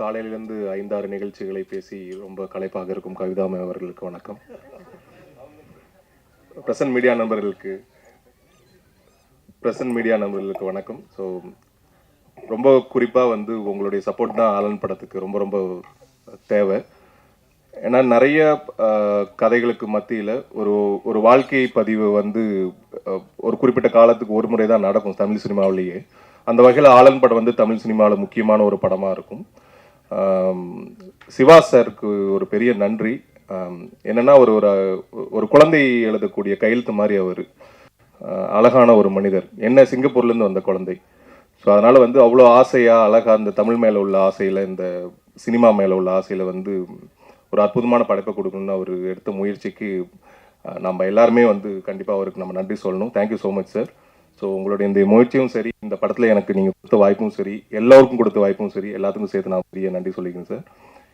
காலையிலிருந்து ஐந்தாறு நிகழ்ச்சிகளை பேசி ரொம்ப களைப்பாக இருக்கும் கவிதாமை அவர்களுக்கு வணக்கம். பிரசன்ட் மீடியா நண்பர்களுக்கு பிரசன்ட் மீடியா நண்பர்களுக்கு வணக்கம். ஸோ ரொம்ப குறிப்பாக வந்து உங்களுடைய சப்போர்ட் தான் ஆலன் படத்துக்கு ரொம்ப ரொம்ப தேவை. ஏன்னா நிறைய கதைகளுக்கு மத்தியில் ஒரு ஒரு வாழ்க்கை பதிவு வந்து ஒரு குறிப்பிட்ட காலத்துக்கு ஒரு முறை தான் நடக்கும் தமிழ் சினிமாவிலேயே. அந்த வகையில் ஆலன் படம் வந்து தமிழ் சினிமாவில் முக்கியமான ஒரு படமாக இருக்கும். சிவா சாருக்கு ஒரு பெரிய நன்றி. என்னென்னா ஒரு ஒரு ஒரு குழந்தை எழுதக்கூடிய கையெழுத்து மாதிரி அவர். அழகான ஒரு மனிதர். என்ன சிங்கப்பூர்லேருந்து வந்த குழந்தை. ஸோ அதனால் வந்து அவ்வளோ ஆசையாக அழகாக இந்த தமிழ் மேலே உள்ள ஆசையில் இந்த சினிமா மேலே உள்ள ஆசையில் வந்து ஒரு அற்புதமான படைப்பை கொடுக்கணும்னு அவர் எடுத்த முயற்சிக்கு நம்ம எல்லாருமே வந்து கண்டிப்பாக அவருக்கு நம்ம நன்றி சொல்லணும். Thank you so much sir so உங்களுடைய இந்த முயற்சியும் சரி இந்த படத்தில் எனக்கு நீங்கள் கொடுத்த வாய்ப்பும் சரி எல்லோருக்கும் கொடுத்த வாய்ப்பும் சரி எல்லாத்துக்கும் சேர்த்து நான் பெரிய நன்றி சொல்லிக்கிறேன் சார்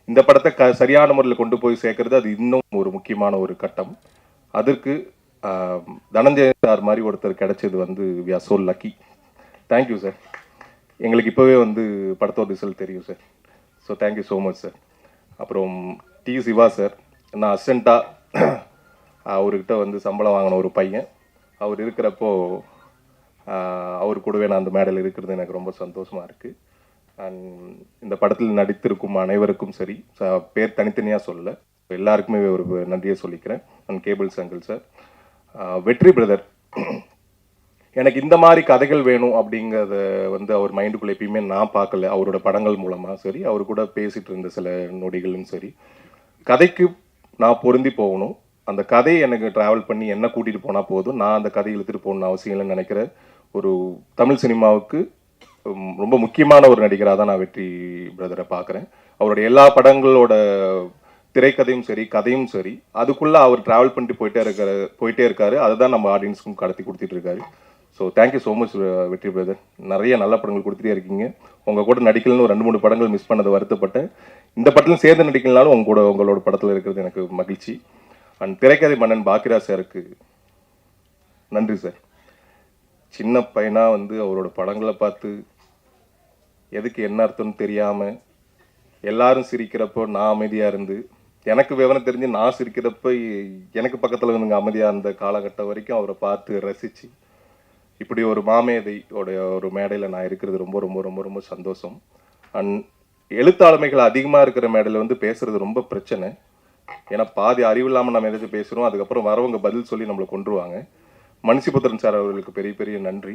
இந்த படத்தை க சரியான முறையில் கொண்டு போய் சேர்க்கறது அது இன்னும் ஒரு முக்கியமான ஒரு கட்டம். அதற்கு ஆஹ், தனஞ்சய சார் மாதிரி ஒருத்தர் கிடைச்சது வந்து we are so lucky thank you sir எங்களுக்கு இப்போவே வந்து படத்தோட ரிசல்ட் தெரியும் sir so thank you so much sir அப்புறம் டி சிவா சார் நான் அசிஸ்டண்ட்டாக அவர்கிட்ட வந்து சம்பளம் வாங்கின ஒரு பையன். அவர் இருக்கிறப்போ அவர் கூடவே நான் அந்த மேடையில் இருக்கிறது எனக்கு ரொம்ப சந்தோஷமாக இருக்குது அண்ட் இந்த படத்தில் நடித்திருக்கும் அனைவருக்கும் சரி ச- பேர் தனித்தனியாக சொல்ல எல்லாருக்குமே ஒரு நன்றியை சொல்லிக்கிறேன். And cable Sankar sir Vetri brother எனக்கு இந்த மாதிரி கதைகள் வேணும் அப்படிங்கிறத வந்து அவர் மைண்டுக்குள்ளே எப்பயுமே நான் பார்க்கல. அவரோட படங்கள் மூலமாக சரி அவர் கூட பேசிகிட்டு இருந்த சில நொடிகளும் சரி. கதைக்கு நான் பொருந்தி போகணும். அந்த கதையை எனக்கு ட்ராவல் பண்ணி என்ன கூட்டிட்டு போனா போதும். நான் அந்த கதையை இழுத்துட்டு போகணும்னு அவசியம் இல்லைன்னு நினைக்கிற ஒரு தமிழ் சினிமாவுக்கு ரொம்ப முக்கியமான ஒரு நடிகராக தான் நான் வெற்றி பிரதரை பார்க்குறேன். அவருடைய எல்லா படங்களோட திரைக்கதையும் சரி கதையும் சரி அதுக்குள்ளே அவர் ட்ராவல் பண்ணிட்டு போயிட்டே இருக்கிற போயிட்டே இருக்காரு. அதுதான் நம்ம ஆடியன்ஸ்க்கும் கடத்தி கொடுத்துட்டு இருக்காரு. So thank you so much Vetri brother நிறைய நல்ல படங்கள் கொடுத்துட்டே இருக்கீங்க. உங்கள் கூட நடிக்கலன்னு ஒரு ரெண்டு மூணு படங்கள் மிஸ் பண்ணது வருத்தப்பட்டேன். இந்த படத்துலையும் சேர்ந்து நடிக்கலனாலும் உங்க கூட உங்களோட படத்தில் இருக்கிறது எனக்கு மகிழ்ச்சி. அண்ட் திரைக்கதை மன்னன் பாக்கிரா சாருக்கு நன்றி சார். சின்ன பையனாக வந்து அவரோட படங்களை பார்த்து எதுக்கு என்ன அர்த்தம்னு தெரியாமல் எல்லாரும் சிரிக்கிறப்போ நான் அமைதியாக இருந்து எனக்கு விவரம் தெரிஞ்சு நான் சிரிக்கிறப்ப எனக்கு பக்கத்தில் இருந்துங்க அமைதியாக இருந்த காலகட்டம் வரைக்கும் அவரை பார்த்து ரசிச்சு இப்படி ஒரு மாமேதை உடைய ஒரு மேடையில் நான் இருக்கிறது ரொம்ப ரொம்ப ரொம்ப ரொம்ப சந்தோஷம். அண்ட் எழுத்தாளுமைகள் அதிகமாக இருக்கிற மேடையில் வந்து பேசுகிறது ரொம்ப பிரச்சனை. ஏன்னா பாதி அறிவு இல்லாமல் நம்ம எதாச்சும் பேசுகிறோம் அதுக்கப்புறம் வரவங்க பதில் சொல்லி நம்மளை கொண்டுருவாங்க மனுஷிபுத்திரன் சார் அவர்களுக்கு பெரிய பெரிய நன்றி.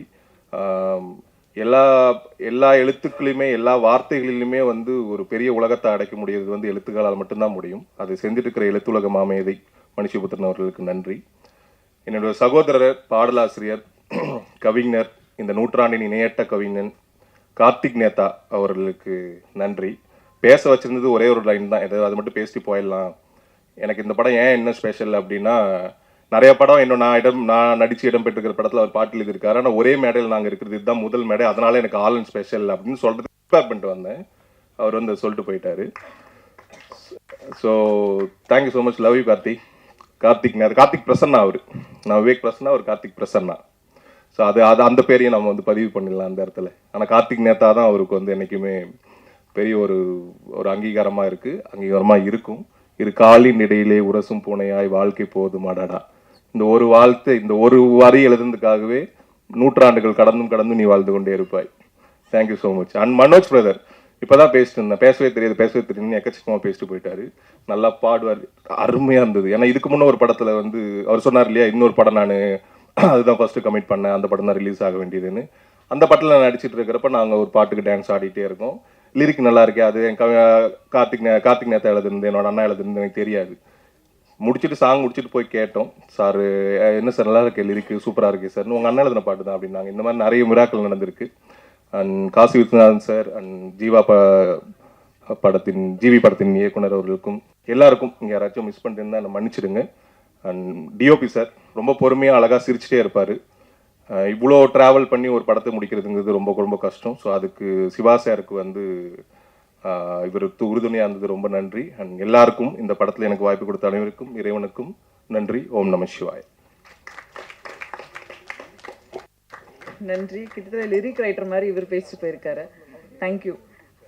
எல்லா எல்லா எழுத்துக்களையுமே எல்லா வார்த்தைகளிலுமே வந்து ஒரு பெரிய உலகத்தை அடைக்க முடியறது வந்து எழுத்துக்களால் மட்டும்தான் முடியும். அது செஞ்சுட்டு இருக்கிற எழுத்துலக மாமேதை மனுஷிபுத்திரன் அவர்களுக்கு நன்றி. என்னுடைய சகோதரர் பாடலாசிரியர் கவிஞர் இந்த நூற்றாண்டின் இணையற்ற கவிஞன் கார்த்திக் நேதா அவர்களுக்கு நன்றி. பேச வச்சிருந்தது ஒரே ஒரு லைன் தான். ஏதாவது அது மட்டும் பேசிட்டு போயிடலாம். எனக்கு இந்த படம் ஏன் என்ன ஸ்பெஷல் அப்படின்னா நிறைய படம் இன்னும் நான் இடம் நான் நடிச்சு இடம் பெற்றுக்கிற படத்தில் அவர் பாட்டில் எழுதியிருக்காரு. ஆனால் ஒரே மேடையில் நாங்கள் இருக்கிறது இதுதான் முதல் மேடை. அதனால எனக்கு ஆல் அண்ட் ஸ்பெஷல் அப்படின்னு சொல்கிறது ப்ரிப்பேர் பண்ணிட்டு வந்தேன். அவர் வந்து சொல்லிட்டு போயிட்டாரு. So thank you so much love you Karthik Karthik Karthik Prasanna அவர். நான் விவேக் பிரசன்னா அவர் கார்த்திக் பிரசன்னா ஸோ அது அது அந்த பேரையும் நம்ம வந்து பதிவு பண்ணிடலாம் அந்த இடத்துல. ஆனால் கார்த்திக் நேத்தா தான் அவருக்கு வந்து என்றைக்குமே பெரிய ஒரு ஒரு அங்கீகாரமாக இருக்குது அங்கீகாரமாக இருக்கும். இரு காலின் இடையிலே உரசும் பூனையாய் வாழ்க்கை போதும் அடடா. இந்த ஒரு வாழ்த்து இந்த ஒரு வரி எழுதுனதுக்காகவே நூற்றாண்டுகள் கடந்தும் கடந்தும் நீ வாழ்ந்து கொண்டே இருப்பாய். Thank you so much and Manoj brother இப்போதான் பேசிட்டு இருந்தேன். பேசவே தெரியாது பேசவே தெரியுதுன்னு எக்கச்சக்கமாக பேசிட்டு போயிட்டாரு. நல்லா பாடுவார். அருமையாக இருந்தது. ஏன்னா இதுக்கு முன்னே ஒரு படத்தில் வந்து அவர் சொன்னார் இல்லையா இன்னொரு படம் நான் அதுதான் ஃபர்ஸ்ட் கமிட் பண்ணேன். அந்த படம் தான் ரிலீஸ் ஆக வேண்டியதுன்னு. அந்த படத்தில் நான் நடிச்சிட்டு இருக்கிறப்ப நாங்கள் ஒரு பாட்டுக்கு டான்ஸ் ஆடிட்டே இருக்கோம். லிரிக் நல்லா இருக்கே அது என் கவி- கார்த்திக் நே- கார்த்திக் நேத்தா எழுதுனது என்னோட அண்ணா எழுதுனது எனக்கு தெரியாது. முடிச்சுட்டு சாங் முடிச்சுட்டு போய் கேட்டோம். சார் என்ன சார் நல்லா இருக்கு லிரிக்கு சூப்பராக இருக்கு சார் உங்கள் அண்ணன் எழுதின பாட்டு தான் அப்படின்னாங்க. இந்த மாதிரி நிறைய மிராக்கள் நடந்திருக்கு. And Kasi Viswanathan sir and Jeeva ப படத்தின் ஜிவி படத்தின் இயக்குனர் அவர்களுக்கும் எல்லாருக்கும் இங்கே யாராச்சும் மிஸ் பண்ணிட்டு என்னை மன்னிச்சிடுங்க. அண்ட் டிஓபி சார் ரொம்ப பொறுமையாக அழகாக சிரிச்சிட்டே இருப்பார். இவ்வளோ ட்ராவல் பண்ணி ஒரு படத்தை முடிக்கிறதுங்கிறது ரொம்ப ரொம்ப கஷ்டம். ஸோ அதுக்கு சிவா சாருக்கு வந்து இவருக்கு உறுதுணையாக இருந்தது ரொம்ப நன்றி. அண்ட் எல்லாருக்கும் இந்த படத்தில் எனக்கு வாய்ப்பு கொடுத்த அனைவருக்கும் இறைவனுக்கும் நன்றி. ஓம் நம சிவாய். நன்றி. கிட்டத்தட்ட லிரிக் ரைட்டர் மாதிரி இவர் பேசிட்டு போயிருக்காரு. தேங்க்யூ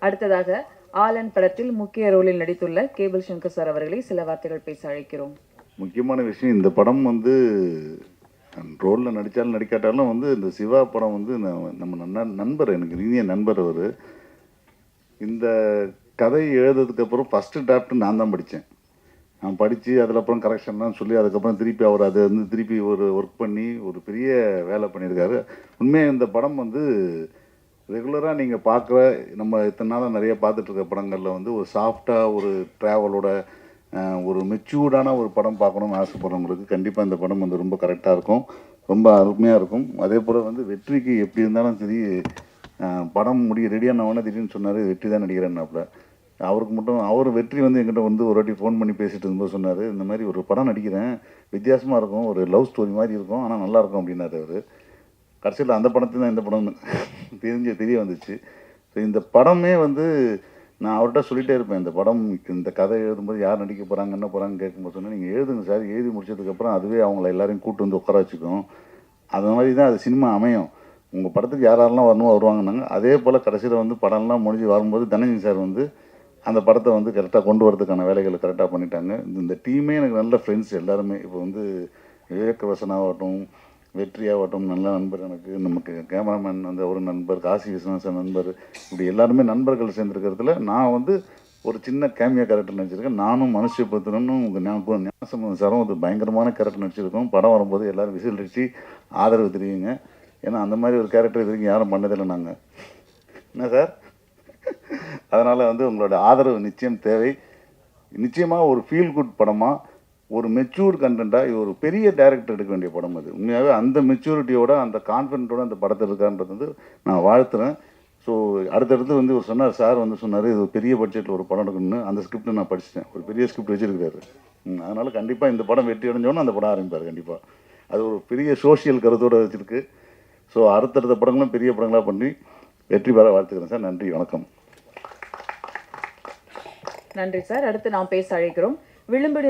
அடுத்ததாக ஆலன் படத்தில் முக்கிய ரோலில் நடித்துள்ள கேபிள் சங்கர் சார் அவர்களை சில வார்த்தைகள் பேச அழைக்கிறோம். முக்கியமான விஷயம் இந்த படம் வந்து ரோலில் நடித்தாலும் நடிக்காட்டாலும் வந்து இந்த சிவா படம் வந்து நான் நம்ம நண்பர் எனக்கு இனிய நண்பர் அவர். இந்த கதை எழுதுறதுக்கப்புறம் ஃபஸ்ட்டு டிராஃப்ட் நான் தான் படித்தேன் நான் படித்து அதில் அப்புறம் கரெக்ஷன்லாம் சொல்லி அதுக்கப்புறம் திருப்பி அவர் அதை வந்து திருப்பி ஒரு ஒர்க் பண்ணி ஒரு பெரிய வேலை பண்ணியிருக்காரு. உண்மையாக இந்த படம் வந்து ரெகுலராக நீங்கள் பார்க்குற நம்ம இத்தனை நாளாக நிறைய பார்த்துட்ருக்க படங்களில் வந்து ஒரு சாஃப்டாக ஒரு ட்ராவலோட ஒரு மெச்சூர்டான ஒரு படம் பார்க்கணும்னு ஆசைப்படுறவங்களுக்கு கண்டிப்பாக இந்த படம் வந்து ரொம்ப கரெக்டாக இருக்கும். ரொம்ப அருமையாக இருக்கும். அதே போல் வந்து வெற்றிக்கு எப்படி இருந்தாலும் சரி படம் முடிய ரெடியான உடனே திடீர்னு சொன்னார் வெற்றி தான் நடிக்கிறேன்னாப்புல அவருக்கு மட்டும் அவர் வெற்றி வந்து எங்கிட்ட வந்து ஒரு வாட்டி ஃபோன் பண்ணி பேசிட்டு இருந்தபோது சொன்னார் இந்த மாதிரி ஒரு படம் நடிக்கிறேன். வித்தியாசமாக இருக்கும். ஒரு லவ் ஸ்டோரி மாதிரி இருக்கும். ஆனால் நல்லாயிருக்கும் அப்படின்னாரு அவர். கடைசியில் அந்த படத்தையும் தான் இந்த படம்னு தெரிஞ்சு தெரிய வந்துச்சு. ஸோ இந்த படமே வந்து நான் அவர்கிட்ட சொல்லிகிட்டே இருப்பேன் இந்த படம் இந்த கதை எழுதும்போது யார் நடிக்க போகிறாங்க என்ன போகிறாங்க கேட்கும்போது சொன்னால் நீங்கள் எழுதுங்க சார் எழுதி முடிச்சதுக்கப்புறம் அதுவே அவங்கள எல்லாரையும் கூட்டு வந்து உட்கார வச்சுக்கும் அது மாதிரி தான் அது சினிமா அமையும். உங்கள் படத்துக்கு யார் யாரெல்லாம் வரணும் வருவாங்கன்னாங்க. அதே போல் கடைசியில் வந்து படம்லாம் முடிஞ்சு வரும்போது தனஞ்சன் சார் வந்து அந்த படத்தை வந்து கரெக்டாக கொண்டு வரதுக்கான வேலைகளை கரெக்டாக பண்ணிட்டாங்க. இந்த- இந்த டீமே எனக்கு நல்ல ஃப்ரெண்ட்ஸ் எல்லாருமே. இப்போ வந்து விவேக் வசனாகட்டும் வெற்றியாகட்டும் நல்ல நண்பர் எனக்கு நமக்கு கேமராமேன் வந்து ஒரு நண்பர் காசி விஸ்வநாசன் நண்பர் இப்படி எல்லாருமே நண்பர்கள் சேர்ந்துருக்கிறதுல நான் வந்து ஒரு சின்ன கேமியா கேரக்டர் நடிச்சிருக்கேன். நானும் மனுஷபுத்திரனும் உங்கள் ஞாபகம் ஞாசம் சாரும் ஒரு பயங்கரமான கேரக்டர் நடிச்சிருக்கோம். படம் வரும்போது எல்லோரும் விசில் அடித்து ஆதரவு தெரியுங்க. ஏன்னா அந்த மாதிரி ஒரு கேரக்டர் இது வரைக்கும் யாரும் பண்ணதில்லை நாங்கள் என்ன சார்? அதனால் வந்து உங்களோட ஆதரவு நிச்சயம் தேவை. நிச்சயமாக ஒரு ஃபீல் குட் படமாக ஒரு மெச்சூர் கண்டென்ட்டாக ஒரு பெரிய டேரக்டர் எடுக்க வேண்டிய படம் அது. உண்மையாகவே அந்த மெச்சூரிட்டியோட அந்த கான்ஃபிடென்ட்டோட அந்த படத்தை இருக்கான்றது வந்து நான் வாழ்த்துறேன். ஸோ அடுத்தடுத்து வந்து ஒரு சொன்னார் சார் வந்து சொன்னார் இது ஒரு பெரிய பட்ஜெட்டில் ஒரு படம் எடுக்கணும்னு. அந்த ஸ்கிரிப்டை நான் படிச்சிட்டேன். ஒரு பெரிய ஸ்கிரிப்ட் வச்சிருக்கிறாரு. அதனால் கண்டிப்பாக இந்த படம் வெற்றி அடைஞ்சோன்னு அந்த படம் ஆரம்பிப்பார் கண்டிப்பாக அது ஒரு பெரிய சோஷியல் கருத்தோடு வச்சுருக்கு. ஸோ அடுத்தடுத்த படங்களும் பெரிய படங்களாக பண்ணி வெற்றி பெற வாழ்த்துக்கிறேன் சார். நன்றி வணக்கம். நன்றி சார். அடுத்து நாம் பேச அழைக்கிறோம். விளிம்பு